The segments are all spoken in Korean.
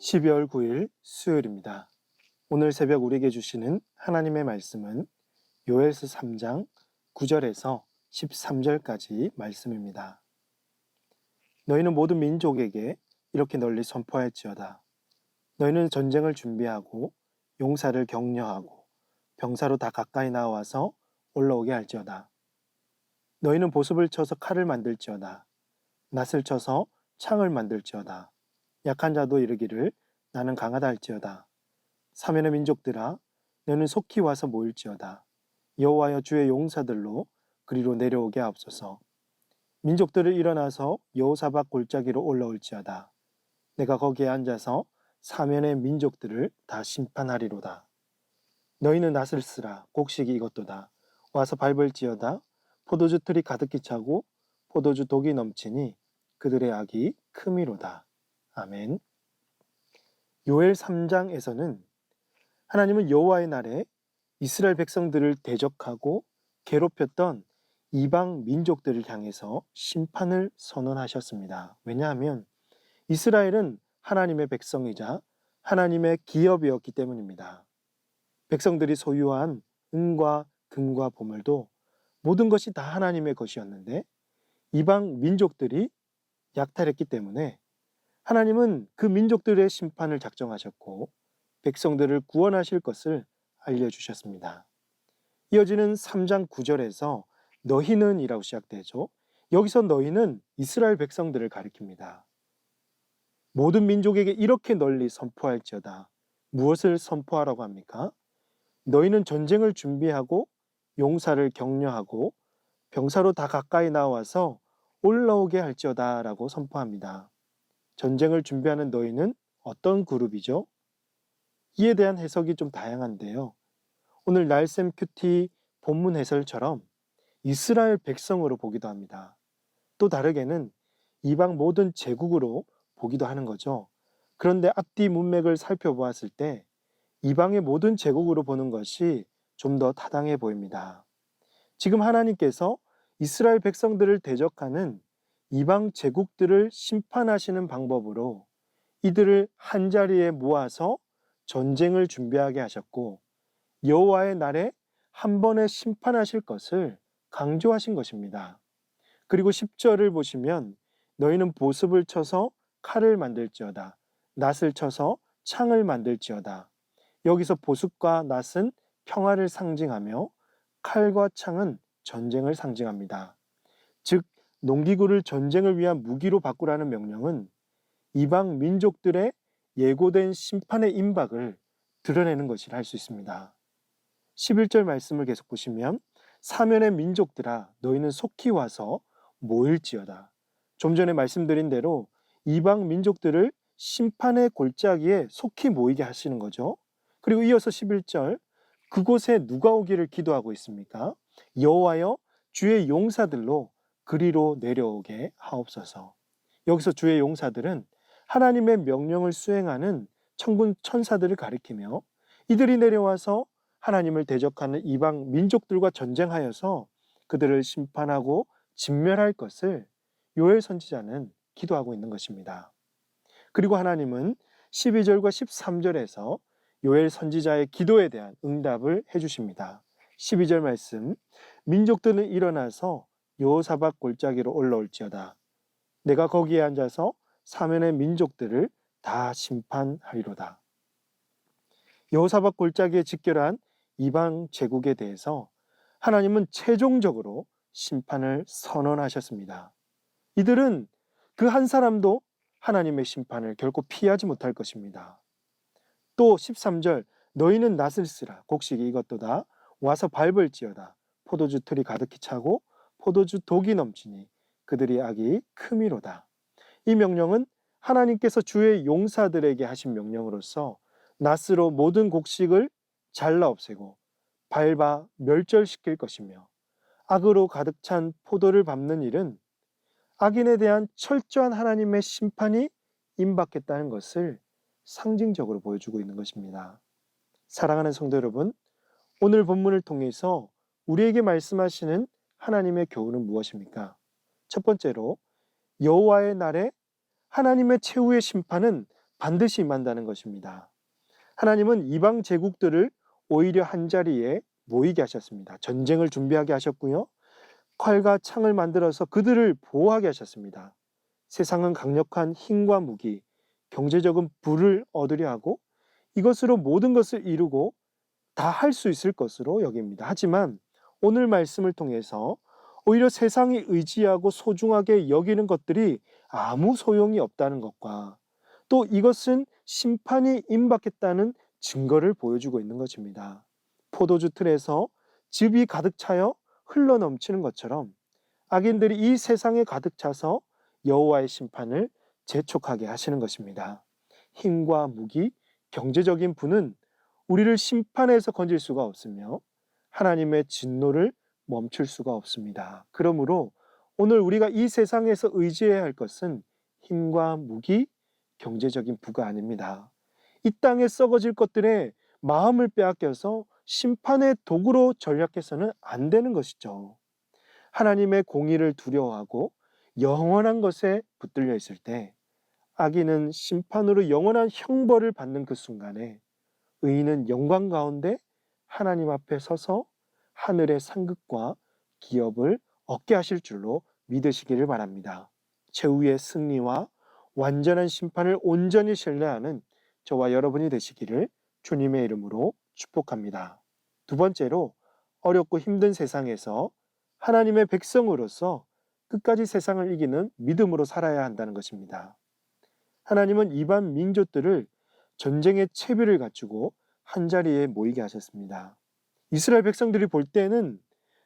12월 9일 수요일입니다. 오늘 새벽 우리에게 주시는 하나님의 말씀은 요엘스 3장 9절에서 13절까지 말씀입니다. 너희는 모든 민족에게 이렇게 널리 선포할지어다. 너희는 전쟁을 준비하고 용사를 격려하고 병사로 다 가까이 나와서 올라오게 할지어다. 너희는 보습을 쳐서 칼을 만들지어다. 낫을 쳐서 창을 만들지어다. 약한 자도 이르기를 나는 강하다 할지어다. 사면의 민족들아 너는 속히 와서 모일지어다. 여호와여 주의 용사들로 그리로 내려오게 하옵소서. 민족들을 일어나서 여호사박 골짜기로 올라올지어다. 내가 거기에 앉아서 사면의 민족들을 다 심판하리로다. 너희는 낫을 쓰라 곡식이 이것도다. 와서 밟을지어다. 포도주 틀이 가득히 차고 포도주 독이 넘치니 그들의 악이 크미로다. 아멘. 요엘 3장에서는 하나님은 여호와의 날에 이스라엘 백성들을 대적하고 괴롭혔던 이방 민족들을 향해서 심판을 선언하셨습니다. 왜냐하면 이스라엘은 하나님의 백성이자 하나님의 기업이었기 때문입니다. 백성들이 소유한 은과 금과 보물도 모든 것이 다 하나님의 것이었는데 이방 민족들이 약탈했기 때문에 하나님은 그 민족들의 심판을 작정하셨고 백성들을 구원하실 것을 알려주셨습니다. 이어지는 3장 9절에서 너희는 이라고 시작되죠. 여기서 너희는 이스라엘 백성들을 가리킵니다. 모든 민족에게 이렇게 널리 선포할지어다. 무엇을 선포하라고 합니까? 너희는 전쟁을 준비하고 용사를 격려하고 병사로 다 가까이 나와서 올라오게 할지어다 라고 선포합니다. 전쟁을 준비하는 너희는 어떤 그룹이죠? 이에 대한 해석이 좀 다양한데요. 오늘 날샘 큐티 본문 해설처럼 이스라엘 백성으로 보기도 합니다. 또 다르게는 이방 모든 제국으로 보기도 하는 거죠. 그런데 앞뒤 문맥을 살펴보았을 때 이방의 모든 제국으로 보는 것이 좀 더 타당해 보입니다. 지금 하나님께서 이스라엘 백성들을 대적하는 이방 제국들을 심판하시는 방법으로 이들을 한 자리에 모아서 전쟁을 준비하게 하셨고 여호와의 날에 한 번에 심판하실 것을 강조하신 것입니다. 그리고 10절을 보시면 너희는 보습을 쳐서 칼을 만들지어다. 낫을 쳐서 창을 만들지어다. 여기서 보습과 낫은 평화를 상징하며 칼과 창은 전쟁을 상징합니다. 즉 농기구를 전쟁을 위한 무기로 바꾸라는 명령은 이방 민족들의 예고된 심판의 임박을 드러내는 것이라 할 수 있습니다. 11절 말씀을 계속 보시면 사면의 민족들아 너희는 속히 와서 모일지어다. 좀 전에 말씀드린 대로 이방 민족들을 심판의 골짜기에 속히 모이게 하시는 거죠. 그리고 이어서 11절 그곳에 누가 오기를 기도하고 있습니까? 여호와여 주의 용사들로 그리로 내려오게 하옵소서. 여기서 주의 용사들은 하나님의 명령을 수행하는 천군 천사들을 가리키며 이들이 내려와서 하나님을 대적하는 이방 민족들과 전쟁하여서 그들을 심판하고 진멸할 것을 요엘 선지자는 기도하고 있는 것입니다. 그리고 하나님은 12절과 13절에서 요엘 선지자의 기도에 대한 응답을 해 주십니다. 12절 말씀 민족들은 일어나서 여호사박 골짜기로 올라올지어다. 내가 거기에 앉아서 사면의 민족들을 다 심판하리로다. 여호사박 골짜기에 직결한 이방 제국에 대해서 하나님은 최종적으로 심판을 선언하셨습니다. 이들은 그 한 사람도 하나님의 심판을 결코 피하지 못할 것입니다. 또 13절 너희는 낫을 쓰라 곡식이 이것도다 와서 밟을지어다 포도주 틀이 가득히 차고 포도주 독이 넘치니 그들이 악이 크미로다. 이 명령은 하나님께서 주의 용사들에게 하신 명령으로서 낫으로 모든 곡식을 잘라 없애고 밟아 멸절시킬 것이며 악으로 가득 찬 포도를 밟는 일은 악인에 대한 철저한 하나님의 심판이 임박했다는 것을 상징적으로 보여주고 있는 것입니다. 사랑하는 성도 여러분, 오늘 본문을 통해서 우리에게 말씀하시는 하나님의 교훈은 무엇입니까? 첫 번째로 여호와의 날에 하나님의 최후의 심판은 반드시 임한다는 것입니다. 하나님은 이방 제국들을 오히려 한 자리에 모이게 하셨습니다. 전쟁을 준비하게 하셨고요. 칼과 창을 만들어서 그들을 보호하게 하셨습니다. 세상은 강력한 힘과 무기, 경제적인 부를 얻으려 하고 이것으로 모든 것을 이루고 다 할 수 있을 것으로 여깁니다. 하지만 오늘 말씀을 통해서 오히려 세상이 의지하고 소중하게 여기는 것들이 아무 소용이 없다는 것과 또 이것은 심판이 임박했다는 증거를 보여주고 있는 것입니다. 포도주 틀에서 즙이 가득 차여 흘러 넘치는 것처럼 악인들이 이 세상에 가득 차서 여호와의 심판을 재촉하게 하시는 것입니다. 힘과 무기, 경제적인 부는 우리를 심판에서 건질 수가 없으며 하나님의 진노를 멈출 수가 없습니다. 그러므로 오늘 우리가 이 세상에서 의지해야 할 것은 힘과 무기, 경제적인 부가 아닙니다. 이 땅에 썩어질 것들에 마음을 빼앗겨서 심판의 도구로 전략해서는 안 되는 것이죠. 하나님의 공의를 두려워하고 영원한 것에 붙들려 있을 때 악인은 심판으로 영원한 형벌을 받는 그 순간에 의인은 영광 가운데 하나님 앞에 서서 하늘의 상급과 기업을 얻게 하실 줄로 믿으시기를 바랍니다. 최후의 승리와 완전한 심판을 온전히 신뢰하는 저와 여러분이 되시기를 주님의 이름으로 축복합니다. 두 번째로 어렵고 힘든 세상에서 하나님의 백성으로서 끝까지 세상을 이기는 믿음으로 살아야 한다는 것입니다. 하나님은 이반 민족들을 전쟁의 채비를 갖추고 한 자리에 모이게 하셨습니다. 이스라엘 백성들이 볼 때는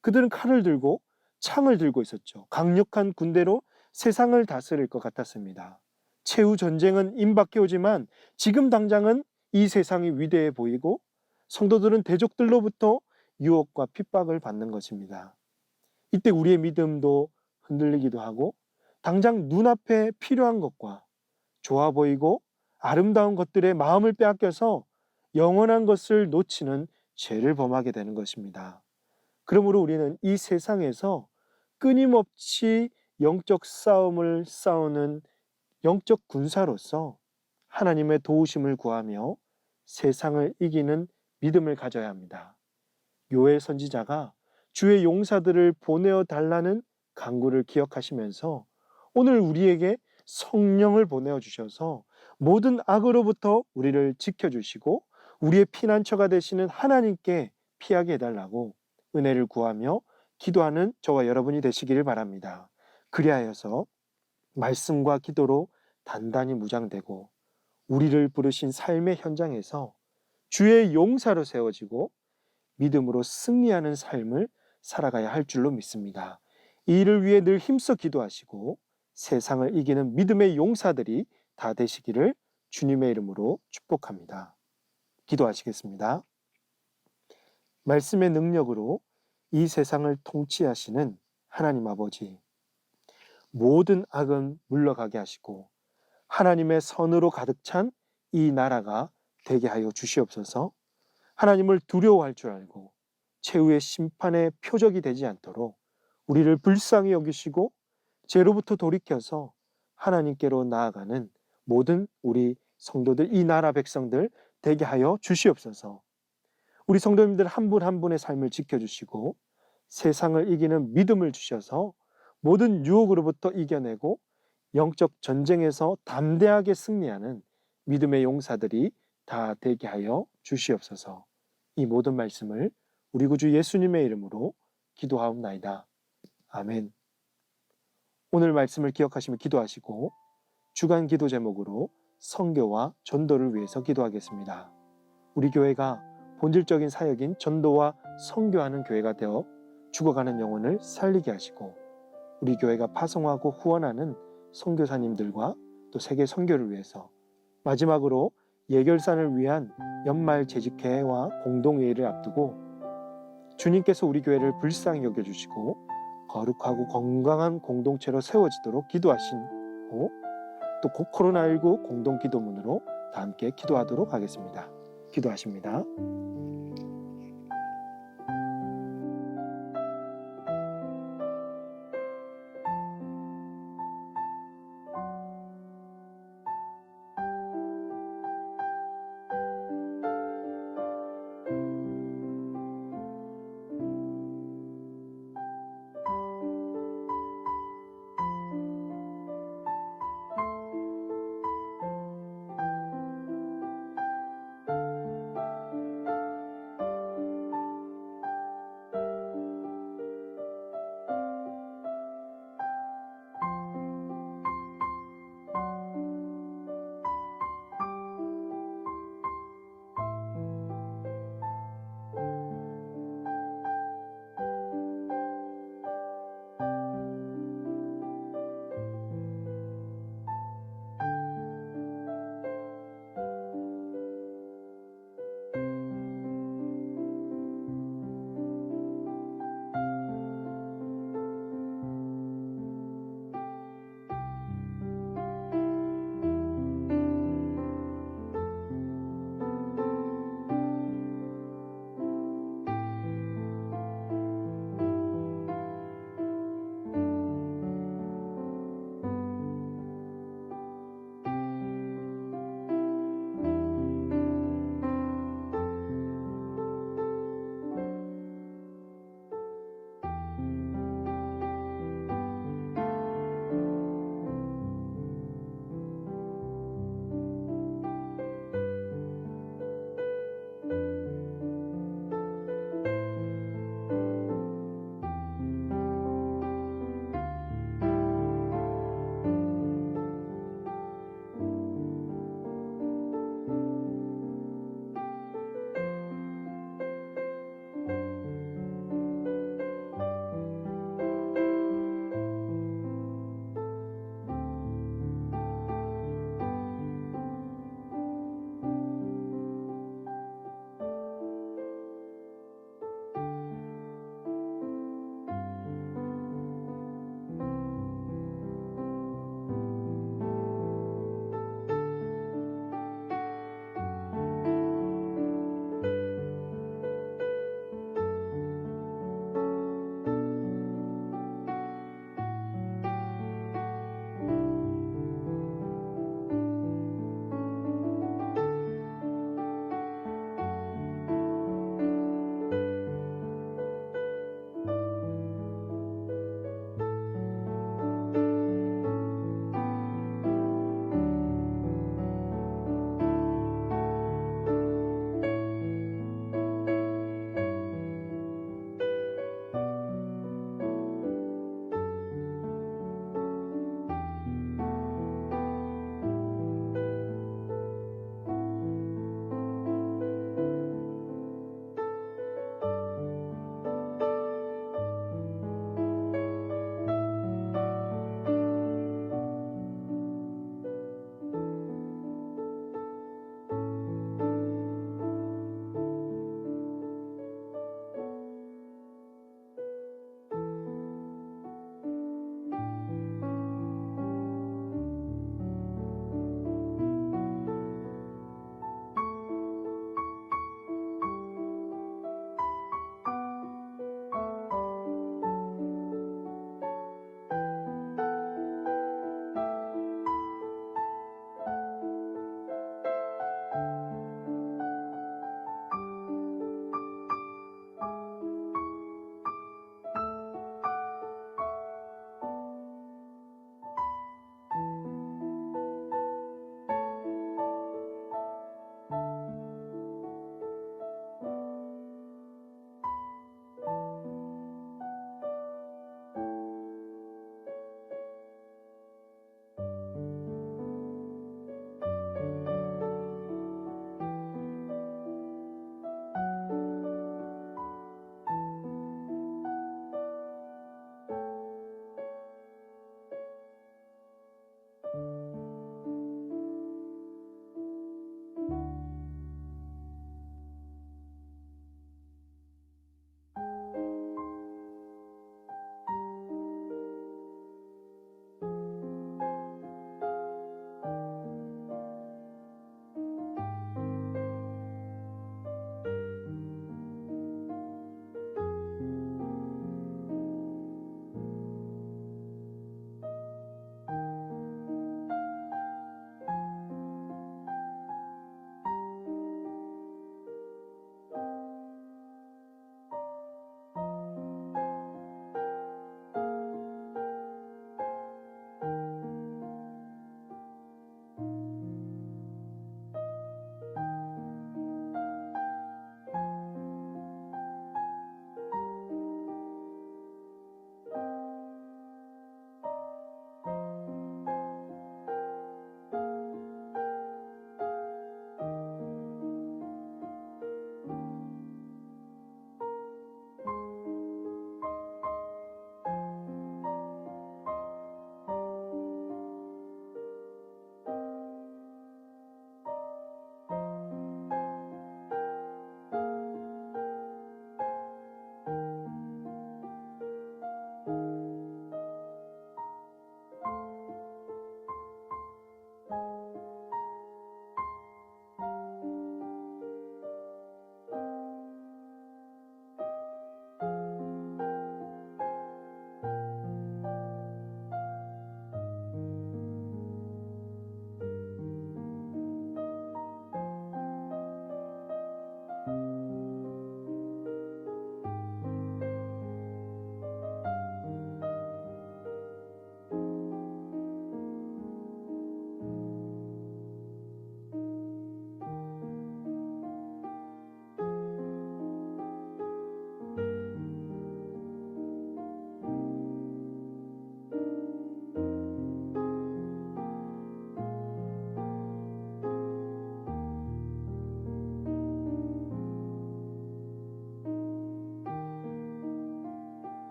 그들은 칼을 들고 창을 들고 있었죠. 강력한 군대로 세상을 다스릴 것 같았습니다. 최후 전쟁은 임박해 오지만 지금 당장은 이 세상이 위대해 보이고 성도들은 대적들로부터 유혹과 핍박을 받는 것입니다. 이때 우리의 믿음도 흔들리기도 하고 당장 눈앞에 필요한 것과 좋아 보이고 아름다운 것들의 마음을 빼앗겨서 영원한 것을 놓치는 죄를 범하게 되는 것입니다. 그러므로 우리는 이 세상에서 끊임없이 영적 싸움을 싸우는 영적 군사로서 하나님의 도우심을 구하며 세상을 이기는 믿음을 가져야 합니다. 요엘 선지자가 주의 용사들을 보내어 달라는 강구를 기억하시면서 오늘 우리에게 성령을 보내어 주셔서 모든 악으로부터 우리를 지켜주시고 우리의 피난처가 되시는 하나님께 피하게 해달라고 은혜를 구하며 기도하는 저와 여러분이 되시기를 바랍니다. 그리하여서 말씀과 기도로 단단히 무장되고 우리를 부르신 삶의 현장에서 주의 용사로 세워지고 믿음으로 승리하는 삶을 살아가야 할 줄로 믿습니다. 이 일을 위해 늘 힘써 기도하시고 세상을 이기는 믿음의 용사들이 다 되시기를 주님의 이름으로 축복합니다. 기도하시겠습니다. 말씀의 능력으로 이 세상을 통치하시는 하나님 아버지, 모든 악은 물러가게 하시고 하나님의 선으로 가득 찬 이 나라가 되게 하여 주시옵소서. 하나님을 두려워할 줄 알고 최후의 심판의 표적이 되지 않도록 우리를 불쌍히 여기시고 죄로부터 돌이켜서 하나님께로 나아가는 모든 우리 성도들, 이 나라 백성들 되게 하여 주시옵소서. 우리 성도님들 한분한 분의 삶을 지켜주시고 세상을 이기는 믿음을 주셔서 모든 유혹으로부터 이겨내고 영적 전쟁에서 담대하게 승리하는 믿음의 용사들이 다 되게 하여 주시옵소서. 이 모든 말씀을 우리 구주 예수님의 이름으로 기도하옵나이다. 아멘. 오늘 말씀을 기억하시며 기도하시고 주간 기도 제목으로 성교와 전도를 위해서 기도하겠습니다. 우리 교회가 본질적인 사역인 전도와 성교하는 교회가 되어 죽어가는 영혼을 살리게 하시고 우리 교회가 파송하고 후원하는 선교사님들과 또 세계 선교를 위해서 마지막으로 예결산을 위한 연말 재직회와 공동회의를 앞두고 주님께서 우리 교회를 불쌍히 여겨주시고 거룩하고 건강한 공동체로 세워지도록 기도하시고 또 코로나19 공동 기도문으로 다 함께 기도하도록 하겠습니다. 기도하십니다.